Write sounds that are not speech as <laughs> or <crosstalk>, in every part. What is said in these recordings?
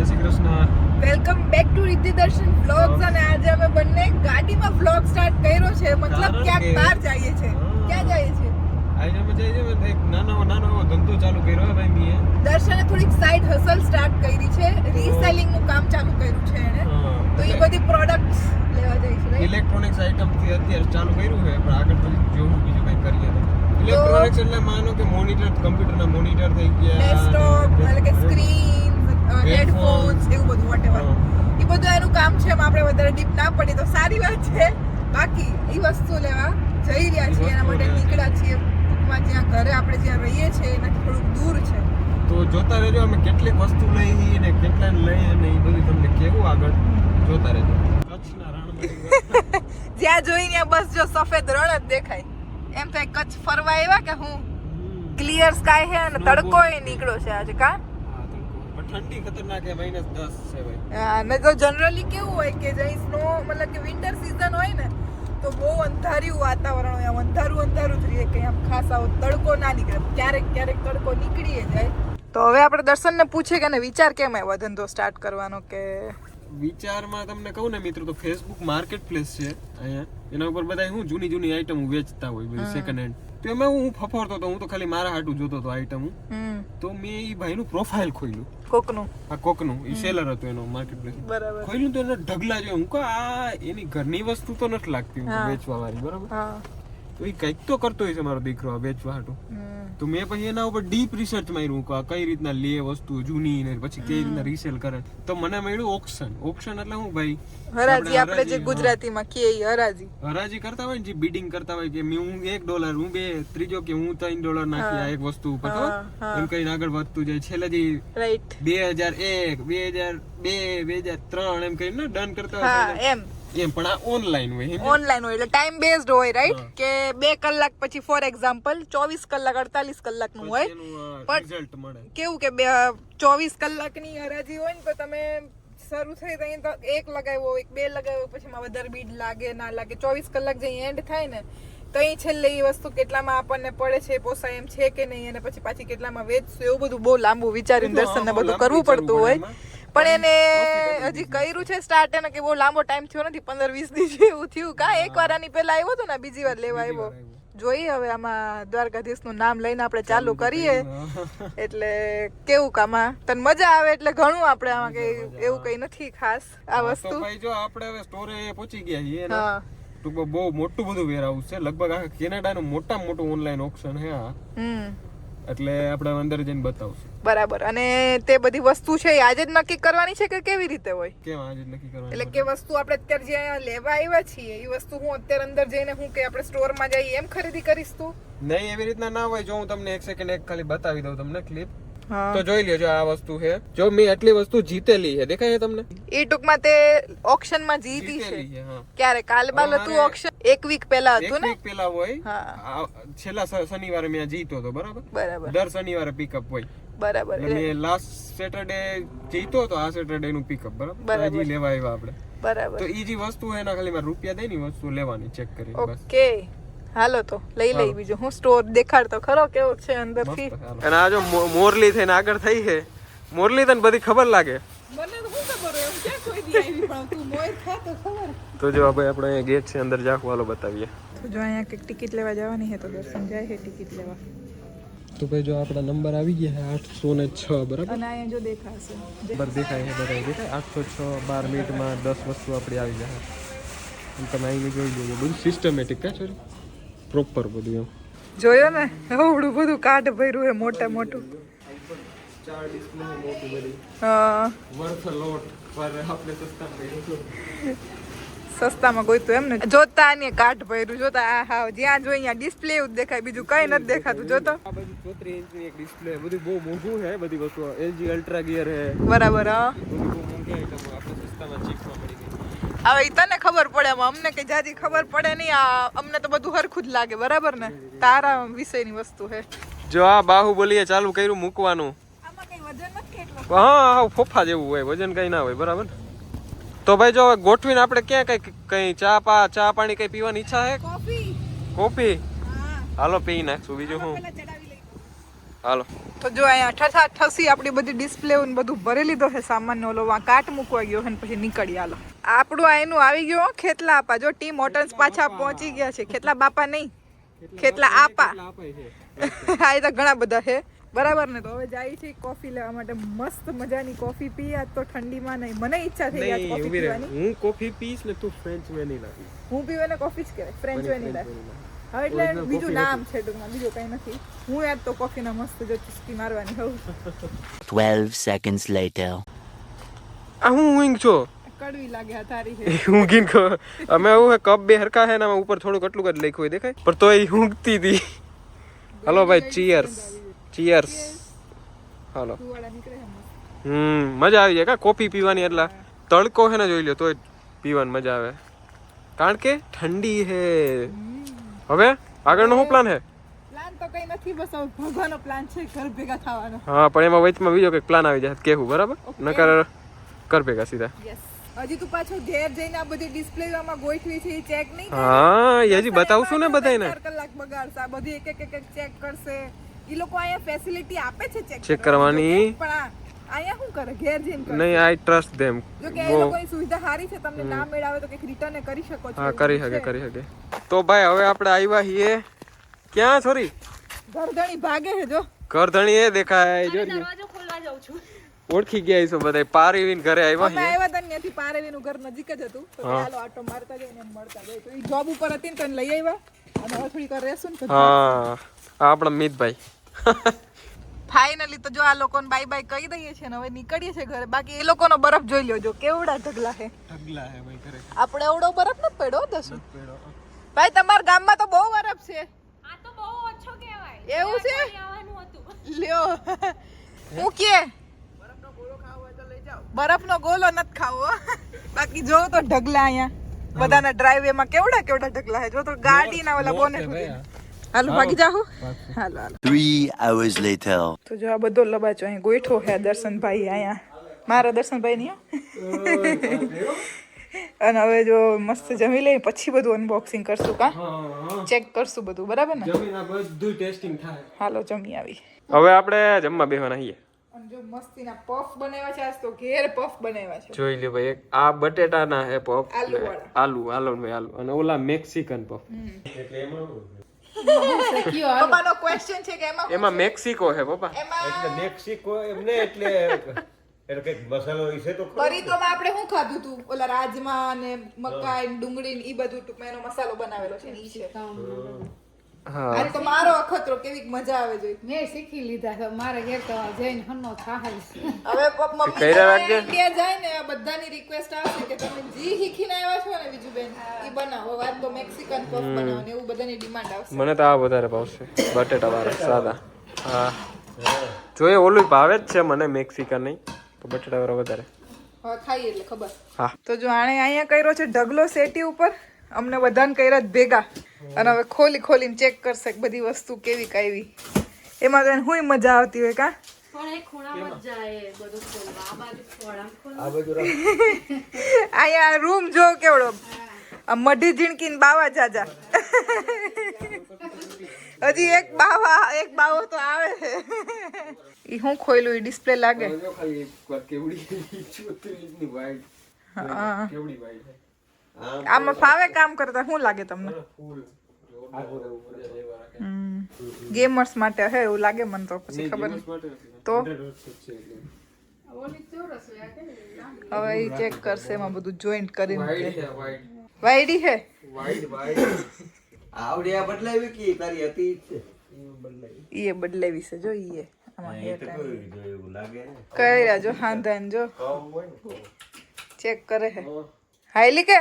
જય Shri Krishna. Welcome back to Riddhi Darshan vlogs અને આજે અમે બંને ગાડીમાં વ્લોગ સ્ટાર્ટ કર્યો છે. મતલબ ક્યાંક બહાર જઈએ છે ક્યાં જઈએ છે આજે અમે જઈએ છીએ એક નાનો નાનો ધંધો ચાલુ કર્યો છે ભાઈ મીએ. દર્શને થોડીક સાઈડ હસલ સ્ટાર્ટ કરી છે. રીસેલિંગનું કામ ચાલુ કર્યું છે એને તો એ બધી પ્રોડક્ટ્સ લેવા જાય છે ઇલેક્ટ્રોનિક્સ આઇટમથી અત્યારે ચાલુ કર્યું છે પણ આગળ પછી જોવું બીજું કંઈ કરીએ તો. ઇલેક્ટ્રોનિક્સ એટલે માનો કે મોનિટર કમ્પ્યુટર ના મોનિટર થઈ ગયા ડેસ્કટોપ એટલે કે સ્ક્રીન. હેડફોન્સ એવું બધું વોટેવર એ બધું એનું કામ છે એમાં આપણે વધારે ડીપ ના પડી તો સારી વાત છે. બાકી એ વસ્તુ લેવા જઈ રહ્યા છીએ એના માટે નીકળ્યા છીએ. ટૂંકમાં જ્યાં ઘરે આપણે જ્યાં રહીએ છીએ એનાથી થોડુંક દૂર છે. તો જોતા રહેજો અમે કેટલીક વસ્તુ લઈ અને કેટલા લઈએ અને એ બધું તમને કેવું આગળ? જોતા રહેજો. કચ્છના રણમાં <laughs> જ્યાં જોઈને બસ જો સફેદ રણ જ દેખાય. એમ થાય કચ્છ ફરવા આવ્યા કે હું? ક્લિયર સ્કાય છે અને તડકો એ નીકળ્યો છે આજે કા? ઠંડી ખતરનાક છે માઇનસ દસ છે ભાઈ. અને તો જનરલી કેવું હોય કે જઈ સ્નો મતલબ કે વિન્ટર સીઝન હોય ને તો બહુ અંધાર્યું વાતાવરણ હોય આમ અંધારું અંધારું જ રહે કે આમ ખાસ આવો તડકો ના નીકળે ક્યારેક ક્યારેક તડકો નીકળીએ જાય. તો હવે આપણે દર્શનને પૂછે કે વિચાર કેમ આવ્યો ધંધો સ્ટાર્ટ કરવાનો કે? વિચારમાં તમને કહું ને મિત્રો તો ફેસબુક માર્કેટ પ્લેસ છે અહીંયા. એના ઉપર બધા હું જૂની જૂની આઈટમ વેચતા હોય બધી સેકન્ડ હેન્ડ તો એમાં હું ફફડતો હતો હું તો ખાલી મારા હાટું જોતો હતો આઈટમ હું. તો મેં એ ભાઈનું પ્રોફાઇલ ખોલ્યું. કોકનું. આ કોકનું. એ સેલર હતો એનો માર્કેટ પ્લેસ બરાબર. ખોલ્યું તો એને ઢગલા જોયું હું કહું આ એની ઘરની વસ્તુ તો નથી લાગતી વેચવા વાળી બરાબર? હા. તો એ કંઈક તો કરતો હોય છે મારો દીકરો આ વેચવા હાટું. તો મેં પછી એના ઉપર ડીપ રિસર્ચ માર્યું કે કઈ રીતના લે વસ્તુ જૂની ને પછી કઈ રીતના રીસેલ કરે. તો મને મળ્યું ઓક્શન ઓક્શન એટલે હું ભાઈ હરાજી આપણે જે ગુજરાતીમાં કહીએ એ હરાજી. હરાજી કરતા હોય ને જે બિડિંગ કરતા હોય કે હું એક ડોલર હું બે ત્રીજો કે હું ત્રણ ડોલર નાખી આ એક વસ્તુ ઉપર. એમ કઈને આગળ વધતું જાય. છેલ્લે જે રાઈટ બે હજાર એક બે હજાર બે બે હજાર ત્રણ એમ કરીને ડન કરતા હોય એમ. એમ પણ આ ઓનલાઈન હોય ઓનલાઈન હોય એટલે ટાઈમ બેઝડ હોય રાઈટ કે બે કલાક પછી ફોર એક્ઝામ્પલ ચોવીસ કલાક અડતાલીસ કલાકનું હોય પણ- કેવું કે બે ચોવીસ કલાકની હરાજી હોય ને તો તમે શરૂ થઈ તો અહીં તો એક લગાવ્યો એક બે લગાવ્યો પછી એમાં વધારે બીડ લાગે ના લાગે. ચોવીસ કલાક જે એન્ડ થાય ને તો અહીં છેલ્લે એ વસ્તુ કેટલામાં આપણને પડે છે પોસાય એમ છે કે નહીં અને પછી પાછી કેટલામાં વેચશું એવું બધું બહુ લાંબુ વિચારીને દર્શન ને બધું કરવું પડતું હોય. પણ એને હજી કર્યું છે સ્ટાર્ટ એને કે બહુ લાંબો ટાઈમ થયો નથી પંદર વીસ દિવસ એવું થયું. કા એક વાર આની પહેલા આવ્યો હતો ને બીજી વાર લેવા આવ્યો. જોઈ હવે આમાં દ્વારકાધીશનું નામ લઈને આપણે ચાલુ કરીએ. એટલે કેવું કામાં તને મજા આવે એટલે ઘણું આપણે આમાં કઈ એવું કઈ નથી ખાસ આ વસ્તુ. જો આપણે હવે સ્ટોરે પહોંચી ગયા છીએ ને હા. ટૂંકમાં બહુ મોટું બધું વેર છે. લગભગ આખા કેનેડાનું મોટામાં મોટું ઓનલાઈન ઓપ્શન હે આ. એટલે આપણે અંદર જઈને બતાવશું. બરાબર. અને તે બધી વસ્તુ છે એ આજે જ નક્કી કરવાની છે કે કેવી રીતે હોય? કેમ આજે જ નક્કી કરવાનું? એટલે કે વસ્તુ આપણે અત્યારે જે લેવા આવ્યા છીએ એ વસ્તુ હું અત્યારે અંદર જઈને હું કે આપણે સ્ટોરમાં જઈએ એમ ખરીદી કરીશ તું? નહીં એવી રીતના ના હોય. જો હું તમને એક સેકન્ડ એક ખાલી બતાવી દઉં તમને ક્લિપ તો જોઈ લેજો આ વસ્તુ છે. જો મેં આટલી વસ્તુ જીતેલી છે. દેખાય છે તમને? એ ટૂંકમાં તે ઓક્શનમાં જીતી છે. ક્યારે? કાલ બાલ હતું ઓક્શન એક વીક પહેલા હતું ને? વીક પેલા હોય. છેલ્લા શનિવારે મેં જીતો હતો બરાબર? બરાબર. દર શનિવારે પિકઅપ હોય. બરાબર. મેં લાસ્ટ સેટરડે જીતો તો આ સેટરડે નું પિકઅપ બરાબર. હજી લેવા આવ્યા આપણે. બરાબર. તો ઈ જે વસ્તુ એના ખાલી મારે રૂપિયા દે ની વસ્તુ લેવાની ચેક કરી બસ. ઓકે હાલો તો લઈ લઈ બીજું. હું સ્ટોર દેખાડતો ખરો કેવો છે અંદરથી? અને આ જો મો- મોરલી થઈને આગળ થઈ છે. મોરલી તને બધી ખબર લાગે? મને તો શું ખબર હોય? ક્યાં કોઈ દી આવી પણ તું મોય થા તો ખબર. તો જો ભાઈ આપણે અહીંયા ગેટ છે અંદર જાખું હાલો બતાવીએ. તો જો અહીંયા કંઈક ટિકિટ લેવા જવાની છે તો દર્શન જાય છે ટિકિટ લેવા. તો ભાઈ જો આપણા નંબર આવી ગયા છે આઠસો ને છ બરાબર? અને અહીંયા જો દેખાશે. નંબર દેખાય છે બધા દેખાય. આઠસો છ બાર મિનિટમાં દસ વસ્તુ આપણી આવી જાય. એમ તમે અહીં જોઈ લેજો. બધું સિસ્ટમેટિક કા છોરી પ્રોપર બધું એમ. જોયો ને? એવડું બધું કાર્ડ ભર્યું હે મોટે મોટું. ચાર ડિસ્પ્લે મોટી બધી હા. વર્થ લોટ પર આપણે સસ્તા પડી સસ્તામાં ગોઈતું એમ ને? જોતા આને કાટ ભર્યું જોતા આ હા જ્યાં જોઈ ત્યાં ડિસ્પ્લે એવું જ દેખાય બીજું કઈ નથી દેખાતું જોતો? આ બધું ચોત્રીસ ઇંચની એક ડિસ્પ્લે બધું બહુ મોંઘું છે બધી વસ્તુ એલજી અલ્ટ્રા ગિયર છે બરાબર હા. બધું બહુ મોંઘી આઈટમો આપણે સસ્તામાં ચીપમાં મળી ગઈ હવે તને ખબર પડે એમાં અમને કઈ જાજી ખબર પડે નહીં આ અમને તો બધું હરખું જ લાગે બરાબર ને? તારા વિષયની વસ્તુ છે જો આ બાહુબલીએ ચાલુ કર્યું મૂકવાનું. હા હા ફોફા જેવું હોય વજન કઈ ના હોય બરાબર? તો ભાઈ જો ગોઠવીને આપણે ક્યાં કઈ કઈ ચા પા ચા પાણી કઈ પીવાની ઈચ્છા છે કોફી. કોફી? હાલો પી નાખશું બીજું લઈ. હાલો. તો જો અહીંયા ઠઠા ઠસી આપણી બધી ડિસ્પ્લે બધું ભરી લીધો છે સામાન ઓલો વાં કાટ મૂકવા ગયો છે પછી નીકળી આલો. આપણું આ એનું આવી ગયો ખેતલા આપા. જો ટીમ હોટલ્સ પાછા પહોંચી ગયા છે. ખેતલા બાપા નહીં. ખેતલા આપા. <laughs> આ તો ઘણા બધા છે. બરાબર ને? તો હવે જાય છે કોફી લેવા માટે. મસ્ત મજાની કોફી પી. આજ તો ઠંડીમાં નહીં. મને ઈચ્છા થઈ ગઈ કોફી પીવાની. હું કોફી પીશ ને તું ફ્રેન્ચ વેનીલા હું પીવે ને કોફી જ કરે ફ્રેન્ચ વેનીલા હવે એટલે બીજું નામ છે ટૂંકમાં બીજું કઈ નથી. હું યાર તો કોફીના મસ્ત જો ચુસ્કી મારવાની હોઉં 12 seconds later. આ હું ઊંઘ છો? કડવી લાગે આ તારી છે ઊંઘીને કો અમે હું હે કપ બે હરકા હે ને ઉપર થોડુંક એટલું જ લખ્યું હોય દેખાય? પણ તો એ ઊંઘતી હતી. હાલો ભાઈ ચીયર્સ ચીયર્સ હાલો. હમ મજા આવી જાય કા કોફી પીવાની એટલા? તડકો હે ને જોઈ લ્યો તોય પીવાની મજા આવે. કારણ કે ઠંડી હે. હવે આગળનો શું પ્લાન હે? પ્લાન તો કઈ નથી બસ ભગવાનનો પ્લાન છે ઘર ભેગા થવાનો. હા પણ એમાં વચમાં બીજો કંઈક પ્લાન આવી જાય કેવું બરાબર? નકર કર ભેગા સીધા. હજી તું પાછો ઘેર જઈને આ બધી ડિસ્પ્લે આમાં ગોઠવી છે એ ચેક નહીં હા એ હજી બતાવશું ને બધાને કલાક બગાડશે આ બધી એક એક એક ચેક કરશે. એ લોકો અહીંયા ફેસિલિટી આપે છે ચેક કરવાની. પણ અહીંયા શું કરે? ઘેર જઈને કરે. નહીં આઈ ટ્રસ્ટ ધેમ. જો કે એ લોકોની સુવિધા સારી છે તમને ના મેળાવે તો કે રિટર્ન કરી શકો છો. હા કરી છે. શકે કરી શકે. તો ભાઈ હવે આપણે આવ્યા છીએ. ક્યાં સોરી ગરધણી ભાગે છે જો. ગરધણી એ દેખાય. જો ઓળખી ગયા છો બધા. પારેવીન ઘરે આવ્યા અમે આવ્યા હતા ને ત્યાંથી પારેવીનું ઘર નજીક જ હતું. તો ચાલો આટો મારતા જઈને મળતા જઈએ. તો એ જોબ ઉપર હતી ને તને લઈ આવ્યા અને હવે થોડીક રહેશું ને તો હા. આ આપણા મિતભાઈ. ફાઇનલી તો જો આ લોકોને બાય બાય કહી દઈએ છીએ ને હવે નીકળીએ છીએ ઘરે. બાકી એ લોકોનો બરફ જોઈ લ્યો જો કેવડા ઢગલા છે ઢગલા હે ભાઈ ઘરે. આપણે એવડો બરફ ન પડ્યો દસું? ભાઈ તમારા ગામમાં તો બહુ બરફ છે. આ તો બહુ ઓછો કહેવાય. એવું છે? આવવાનું હતું. લ્યો. હું કે? બરફનો ગોલો નથી ખાવો બાકી જો તો ઢગલા અહીંયા. બધાના ડ્રાઈવે માં કેવડા કેવડા ઢગલા હે? જો તો ગાડીના ઓલા બોનેટ સુધી. હાલો ભાગી જાહો હાલો હાલો. 3 hours later. તો જો આ બધો લબાચો અહીં ગોઠો હે દર્શનભાઈ અહીંયા. મારા દર્શનભાઈ નહીં <laughs> અને હવે જો મસ્ત જમી લઈ પછી બધું અનબોક્સિંગ કરશું કા? ચેક કરશું બધું બરાબર ને? જમીન બધું ટેસ્ટિંગ થાય. હાલો જમી આવી. હવે આપણે જમવા બેહવાના છીએ. અને જો મસ્તીના પફ બનાવ્યા છે આજ તો ઘેર પફ બનાવ્યા છે. જોઈ લ્યો ભાઈ આ બટેટાના હે પફ. આલુ આલુ ભાઈ આલુ. અને ઓલા મેક્સિકન પફ પપ્પાનો ક્વેશ્ચન છે કે એમાં એમાં મેક્સિકો છે પપ્પા એટલે મેક્સિકો એમને એટલે એટલે કંઈક મસાલો વિશે તો ખરો. બરીતોમાં આપણે શું ખાધું તું ઓલા રાજમા ને મકાઈ ને ડુંગળી ને એ બધું ટૂંકમાં એનો મસાલો બનાવેલો છે ને છે તો મારો અખતરો કેવી મજા આવે જોઈ. મેં શીખી લીધા છે. મારે ઘેર તો જઈને હન્નો થાય હવે પપ- મમ્મી કર્યા તમારે રાખજે. ઇન્ડિયા જાય ને બધાની રિક્વેસ્ટ આવશે કે તમે જી શીખીને આવ્યા છો ને બીજું બેન ઈ બનાવો. વાત તો મેક્સિકન પફ બનાવો ને એવું બધાની ડિમાન્ડ આવશે. મને તો આ વધારે ભાવશે. બટેટા વાળા સાદા. હા. જોઈએ ઓલું ભાવે જ છે મને મેક્સિકન નહીં તો બટેટા વાળા વધારે. હવે ખાઈએ એટલે ખબર. હા. તો જો આણે અહીંયા કર્યો છે ઢગલો સેટી ઉપર. અમને બધાને કર્યા જ ભેગા. અને હવે ખોલી ખોલીને ચેક કરશે બધી વસ્તુ કેવી કાવી એમાં તો એને હુંય મજા આવતી હોય કા? પણ એ ખૂણામાં જ જાય બધું ખોલવા. આ બાજુ ખોળામાં ખોલવા. આ બધું રાખ. <laughs> અહીંયા રૂમ જો કેવડો. આ મઢી ઝીણકીને બાવા જાજા. <laughs> હજી એક બાવા એક બાવો તો આવે છે. ઈ હું ખોયલું? ઈ ડિસ્પ્લે લાગે. કેવડી વાઈટ આમ ફાવે કામ કરતા શું લાગે તમને? ફૂલ. ગેમર્સ માટે હે એવું લાગે મને તો પછી ખબર તો? હવે એ ચેક કરશે એમાં બધું જોઈન્ટ કરીને. વાયડી હે આવડે આ બદલાવી કે તારી હતી છે? ઈએ બદલાવી. છે જો ઈએ કઈ એ hair તો જો ચેક કરે હે. હાઈલી કે?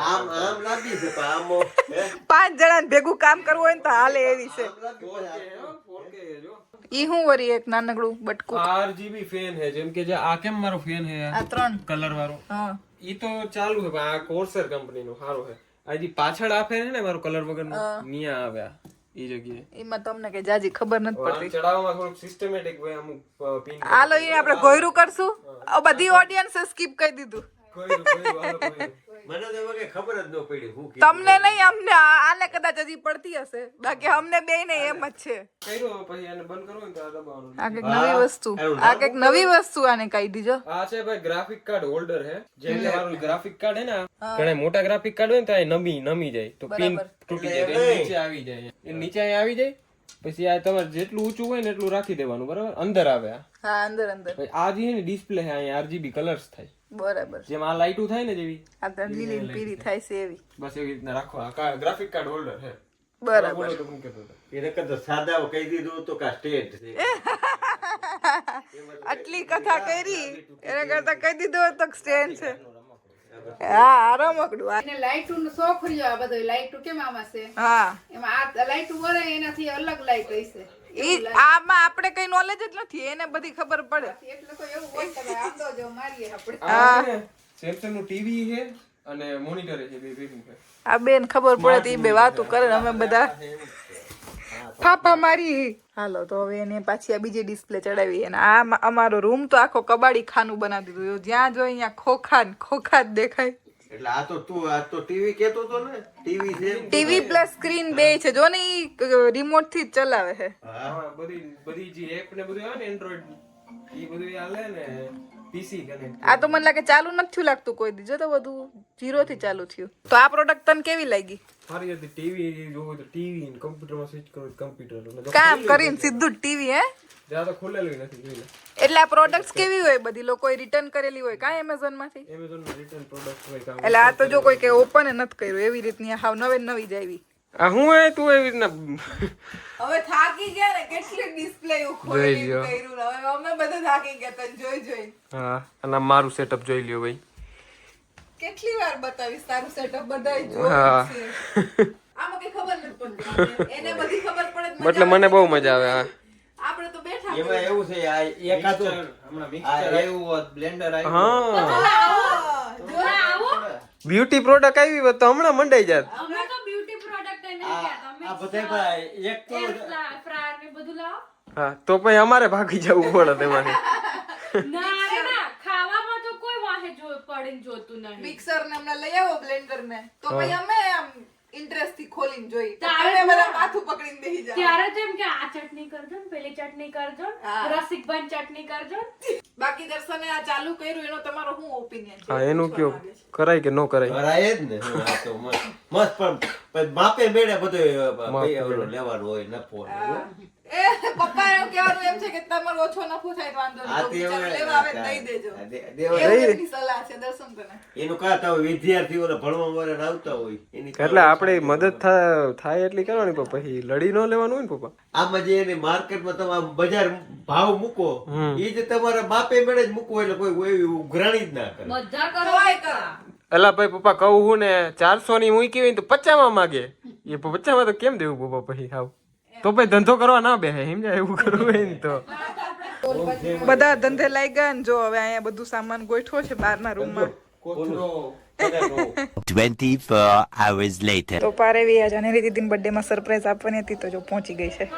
આમ આમ લાગી છે પણ આમ હે? પાંચ જણાને ભેગું કામ કરવું હોય ને તો હાલે એવી છે. આમ લાગે છે આ. ઈ હું વરી એક નાનકડું બટકું? આરજીબી ફેન હે જેમ કે જે આ કેમ મારો ફેન હે? આ ત્રણ. કલર વાળો. હા. ઈ તો ચાલુ હે આ કોર્સર કંપની નું સારું હે આ પાછળ આ ફેન હે ને મારો કલર વગર નિયા આવ્યા ઈ જગ્યાએ. એમાં તમને કઈ જાજી ખબર નથી પડતી. ચડાવવામાં થોડુંક સિસ્ટમેટિક હોય અમુક પિન હાલો એ આપણે ગોયરું કરશું. આ બધી ઓડિયન્સ સ્કીપ કરી દીધું. મને તો એમાં ખબર જ ન પડી હું તમને નહીં અમને આને કદાચ હજી પડતી હશે. બાકી અમને બે ને એમ જ છે. કર્યો પછી આને બંધ કરવું તો આ દબાવવાનું. આ કંઈક નવી વસ્તુ. આ કંઈક નવી વસ્તુ આને કહી દીજો. આ છે ભાઈ ગ્રાફિક કાર્ડ હોલ્ડર હે. જે તમારું ગ્રાફિક કાર્ડ હે ને ઘણા મોટા ગ્રાફિક કાર્ડ હોય ને તો એ નમી નમી જાય. તો પિન તૂટી જાય. નીચે આવી જાય એ નીચે આવી જાય. પછી આ તમારે જેટલું ઊંચું હોય ને એટલું રાખી દેવાનું બરાબર? અંદર આવે આ. હા અંદર અંદર. આ જે ડિસ્પ્લે હે અહીંયા આરજીબી કલર્સ થાય. બરાબર. જેમ આ લાઇટું થાય ને જેવી. આ તો લીલી પીરી થાય છે એવી. બસ એવી રીતના રાખો. આ ગ્રાફિક કાર્ડ હોલ્ડર છે. બરાબર. બોલો તો હું કહેતો હતો. એને કરતા સાદા કહી દીધું તો કા સ્ટેટ છે. <laughs> આટલી કથા કરી. એને કરતા કહી દીધું તો સ્ટેન્ડ છે. હા રમકડું. આ- એને નો શોખ રહ્યો આ બધો. લાઈટું કેમ આમાં છે? હા. એમાં આ લાઈટું વરે એનાથી અલગ લાઈટ હશે. ઈ આમાં આપણે કઈ નોલેજ જ નથી એને બધી ખબર પડે. એટલે તો એવું હોય તમે આમ તો જો મારીએ આપણે. આ સેમસંગનું ટીવી છે અને મોનિટર છે બે ભેગું છે. આ બેન ખબર પડે તો એ બે વાતો કરે અમે બધા. ફાફા મારી. હાલો તો હવે એને પાછી આ બીજી ડિસ્પ્લે ચડાવી. અને આ અમારો રૂમ તો આખો કબાડી ખાનું બનાવી દીધું. જ્યાં જોઈએ અહીંયા ખોખા ખોખા જ દેખાય. એટલે આ તો તું આ તો ટીવી કેતો તો ને. ટીવી છે ટીવી પ્લસ સ્ક્રીન બે છે. જો ને રિમોટથી જ ચલાવે છે. હા. બધી બધી જે એપ ને બધું આવે ને એન્ડ્રોઈડ એ બધું હાલે ને. આ તો મને લાગે ચાલુ નથી થયું લાગતું કોઈ દીજો તો બધું જીરો થી ચાલુ થયું. તો આ પ્રોડક્ટ તને કેવી લાગી? સારી હતી ટીવી જોવું તો ટીવી ને કમ્પ્યુટરમાં સ્વિચ કરું કમ્પ્યુટર. કામ કરીને સીધું ટીવી હે? જ્યાં તો ખોલેલું નથી જોઈ એટલે આ પ્રોડક્ટ્સ કેવી હોય બધી? લોકો રિટર્ન કરેલી હોય. કાંઈ એમેઝોનમાંથી એમેઝોન રિટર્ન પ્રોડક્ટ હોય એટલે આ તો જો કોઈ કે ઓપન નથી કર્યું. એવી રીતની હાવ નવે નવી જ આવી. આ હું હે તું એવી રીતના? હવે થાકી ગયા ને કેટલી ડિસ્પ્લે જોઈ કર્યું હવે અમે બધા થાકી ગયા તને જોઈ જોઈ હા અને મારું સેટઅપ જોઈ લ્યો ભાઈ. કેટલી વાર બતાવીશ તારું સેટઅપ બધાય હા. છે. આમાં કઈ ખબર નથી પડતી. એને બધી ખબર પડે એટલે મને બહુ મજા આવે હા. આપણે તો બેઠા એમાં એવું છે આ એકાદું આ એવું હોત બ્લેન્ડર આવ્યું હા. જો. આવો. બ્યુટી પ્રોડક્ટ આવી હોત તો હમણાં મંડાઈ જાત અમે તો બ્યુટી પ્રોડક્ટ એને આ બધા એક તો ફ્રાયર ને બધું લાવો. હા તો પછી અમારે ભાગી જવું પડે તેમાંથી ના રે ના ખાવામાં તો કોઈ વાહે જો પડીને જોતું નહીં. મિક્સર ને હમણાં લઈ આવો બ્લેન્ડર ને. તો પછી અમે આમ ઇન્ટરેસ્ટથી ખોલીને જોઈ. તારે મારા માથું પકડીને બેસી જાય ત્યારે તો કે આ ચટણી કરજો ને પેલી ચટણી કરજો રસિક રસિકભાઈ ચટણી કરજો બાકી દર્શને આ ચાલુ કર્યું એનો તમારો શું ઓપિનિયન છે? હા એનું કયો? કરાય કે ન કરાય? કરાય જ ને. આ તો મસ્ત. મસ્ત પણ માપે મેળે બધું લેવાનું હોય નફો. એ પપ્પા એવું કહેવાનું એમ છે કે તમારો ઓછો નફો થાય તો વાંધો નહીં તે તો બિચારો હવે- લેવા આવે દઈ દેજો. આ દે- દેવા- એવું એમની સલાહ છે દર્શન તને એનું કાં તો વિદ્યાર્થીઓને ભણવા વાળા આવતા હોય એની એટલે આપણે મદદ થાય એટલી કરવાની પછી લડી ન લેવાનું હોય ને પપ્પા? આમાં જે એને માર્કેટમાં તમે બજાર ભાવ મૂકો એ જે તમારા બાપે મેળે જ મૂકવો એટલે કોઈ એવી ઉઘરાણી જ ના કરે. બધા કરો. તોય કરો. ભાઈ પપ્પા કહું હું ને ચારસો ની મૂકી હોય ને તો પચામાં માગે. એ પચામાં તો કેમ દેવું પપ્પા પછી હાવ તો ભાઈ ધંધો કરવા ના બેહે સમજાય એવું કરવું હોય ને તો બધા ધંધે લાગી ગયા ને જો હવે અહીંયા બધું સામાન ગોઠવો છે બહારના રૂમમાં ઓલો પગારનો. 24 hours later. તો પારેવી આ જાનેરી દીદીની બર્થડે માં સરપ્રાઈઝ આપવાની હતી તો જો પહોંચી ગઈ છે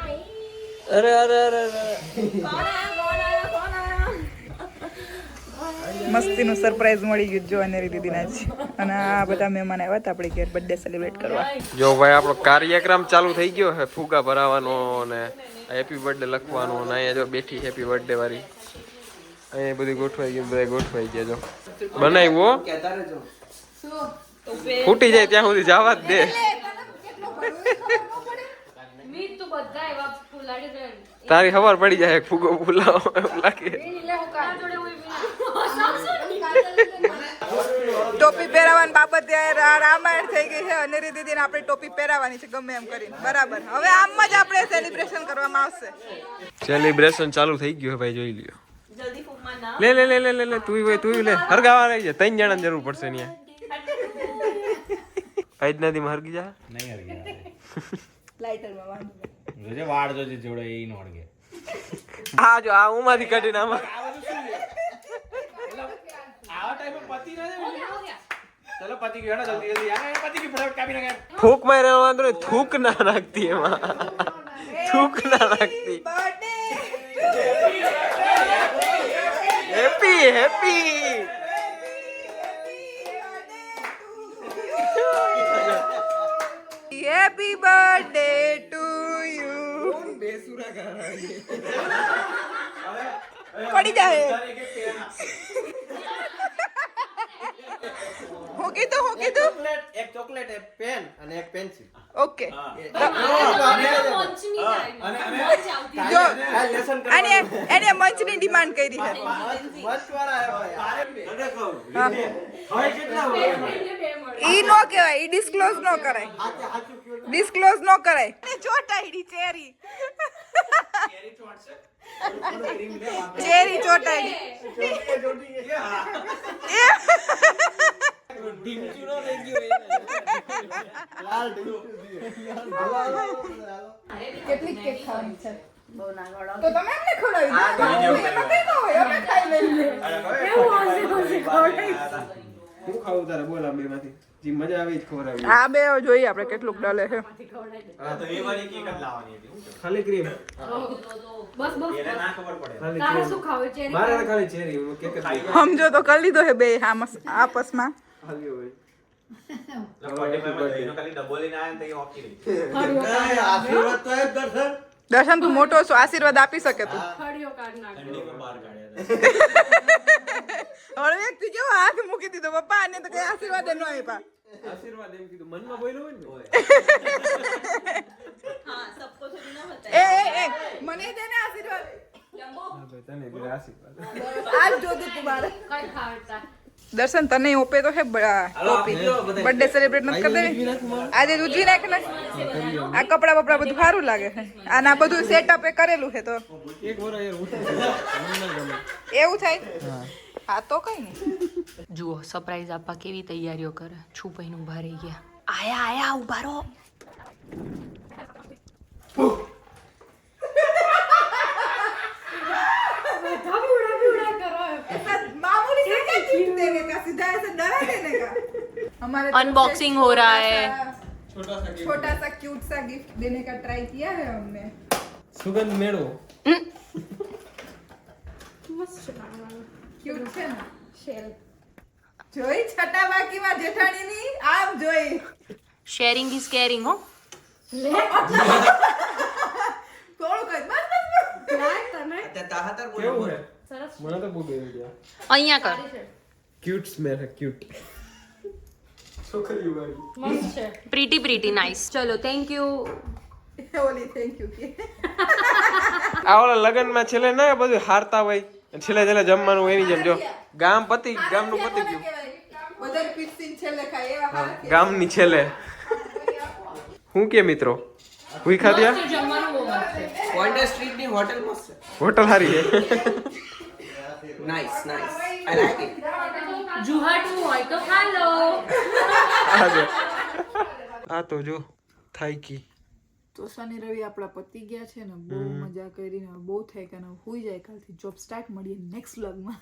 અરે અરે અરે અરે મસ્તીનું સરપ્રાઈઝ મળી ગયું જો અનેરી દીદીને આજ. અને આ બધા મહેમાન આવ્યા હતા આપણે ઘેર બર્થડે સેલિબ્રેટ કરવા. જો ભાઈ આપણો કાર્યક્રમ ચાલુ થઈ ગયો છે ફુગા ભરાવાનો ને હેપી બર્થડે લખવાનો ને અહીંયા જો બેઠી હેપી બર્થડે વાળી. અહીંયા બધી ગોઠવાઈ ગયું બધા ગોઠવાઈ ગયા જો. બનાવ્યો ફૂટી જાય ત્યાં સુધી જવા જ દે. તારી ખબર પડી જાય ફુગો ફૂલાવો લાગે તારા જોડે હોય ટોપી પહેરાવાની બાબત રામાયણ થઈ ગઈ છે અને દીદીને આપણે ટોપી પહેરાવાની છે ગમે એમ કરીને. બરાબર. હવે આમ જ આપણે સેલિબ્રેશન કરવામાં આવશે. સેલિબ્રેશન ચાલુ થઈ ગયું છે ભાઈ જોઈ લ્યો. લે લે લે લે લે લે તું ભાઈ તું લે. હરગાવા રહી જાય ત્રણ જણાની જરૂર પડશે ત્યાં જ? દી હરગી જા. લાઇટરમાં વાંધો જોજે વાળ જોજે જોડે એ નો હરગે. આ જો આ ઉમાંથી કાઢીને આમાં. આવા ટાઈમે પતિ ના? જાય ચલો પતી ગયો જલ્દી જલ્દી યાર પતી ગયું ફટાફટ કાપી નાખે ફૂક માં રહેવાનો વાંધો નહીં થૂક ના નાખતી એમાં થૂક ના નાખતી happy happy happy birthday to you बेसुरा गा रहा है पड़ी जाए હું કીધું હું કીધું? ચોકલેટ એક ચોકલેટ એક પેન અને એક પેન્સિલ. ઓકે. અને એને મંચની ડિમાન્ડ કરી. છે અને કહું હા. હવે કેટલા હોય ઈ નો કહેવાય ઈ ડિસ્ક્લોઝ નો કરાય. ને. ડિસ્ક્લોઝ નો કરાય. ને ચોટાઈડી ચેરી. ચેરી ચોટાઈડી કેટલી કેક ખાવાની છે? તો તમે એમને ખવડાવી દો. એમાં કઈ અમે ખાઈ લઈએ. હું ખાવું તારે? બોલ આ બેમાંથી. જે મજા આવે જ ખવડાવી આ બે જોઈએ આપણે કેટલું ડલે છે. ખાલી ક્રીમ બસ બસ. ખાલી તારે શું ખાવું? છે મારે ખાલી ચેરી. હું કેક સમજો તો કરી લીધો છે બે આમસ આપસમાં <laughs> <laughs> દર્શન તું મોટો છો આશીર્વાદ આપી શકે તું. <laughs> હવે વ્યક્તિ કેવો હાથ મૂકી દીધો? પપ્પા અને તો કઈ આશીર્વાદ ન આપ્યા. આશીર્વાદ એમ કીધું. મનમાં બોલ્યો હોય ને? એ એ એ મને દે ને આશીર્વાદ. તને બી આશીર્વાદ. આજ જોતું તું મારે. કઈ ખાવતા દર્શન તને ઓપે તો હે ટોપી બર્થડે સેલિબ્રેટ નથી કરી દેવી આજે ઉજવી નાખ ને? આ કપડા બપડા બધું સારું લાગે છે. અને આ બધું સેટઅપ એ કરેલું છે તો. ના એવું થાય? હા. તો કઈ નહીં જુઓ સરપ્રાઈઝ આપવા કેવી તૈયારીઓ કરે. છું ઊભા રહી ગયા. આયા આયા ઊભા રહો. Unboxing हो रहा है। छोटा सा gift. छोटा सा क्यूट सा गिफ्ट देने का ट्राई किया है हमने સુગંધ મેળવો ક્યુટ છે ને શેલ જોઈ છટા બાકીમાં જેઠાણીની આમ જોઈ શેરિંગ ઇઝ કેરિંગ હો થોડું કઈ બસ બસ લાય તને કેવું છે સરસ મને તો બહુ ગમ્યું ગયા અહીંયા કર છે ક્યુટ સ્મેલ હે ક્યુટ છોકરીઓ વાળી મસ્ત છે પ્રીટી પ્રીટી નાઇસ ચલો થેન્ક યુ ઓલી થેન્ક યુ કે આ ઓલા લગનમાં છેલ્લે ના બધું હારતા હોય. છેલ્લે છેલ્લે જમવાનું હોય એની જેમ જો. ગામ પતિ ગામનું પતિ ગયું. બધા પીસીન છેલ્લે ખાય એવા હાર કે ગામની છેલ્લે. હું કે મિત્રો? હુઈ ખાધ્યા? પોઈન્ટર સ્ટ્રીટની હોટેલ મસ્ત હોટેલ હારી છે. Nice nice I like it જુહાટું હોય તો ખા લો આ જો આ તો જો થાકી તો શનિ રવિ આપણા પતિ ગયા છે ને બહુ મજા કરીને બહુ થાય કે હુઈ જાય કાલથી. જોબ સ્ટાર્ટ મળીએ નેક્સ્ટ વ્લોગમાં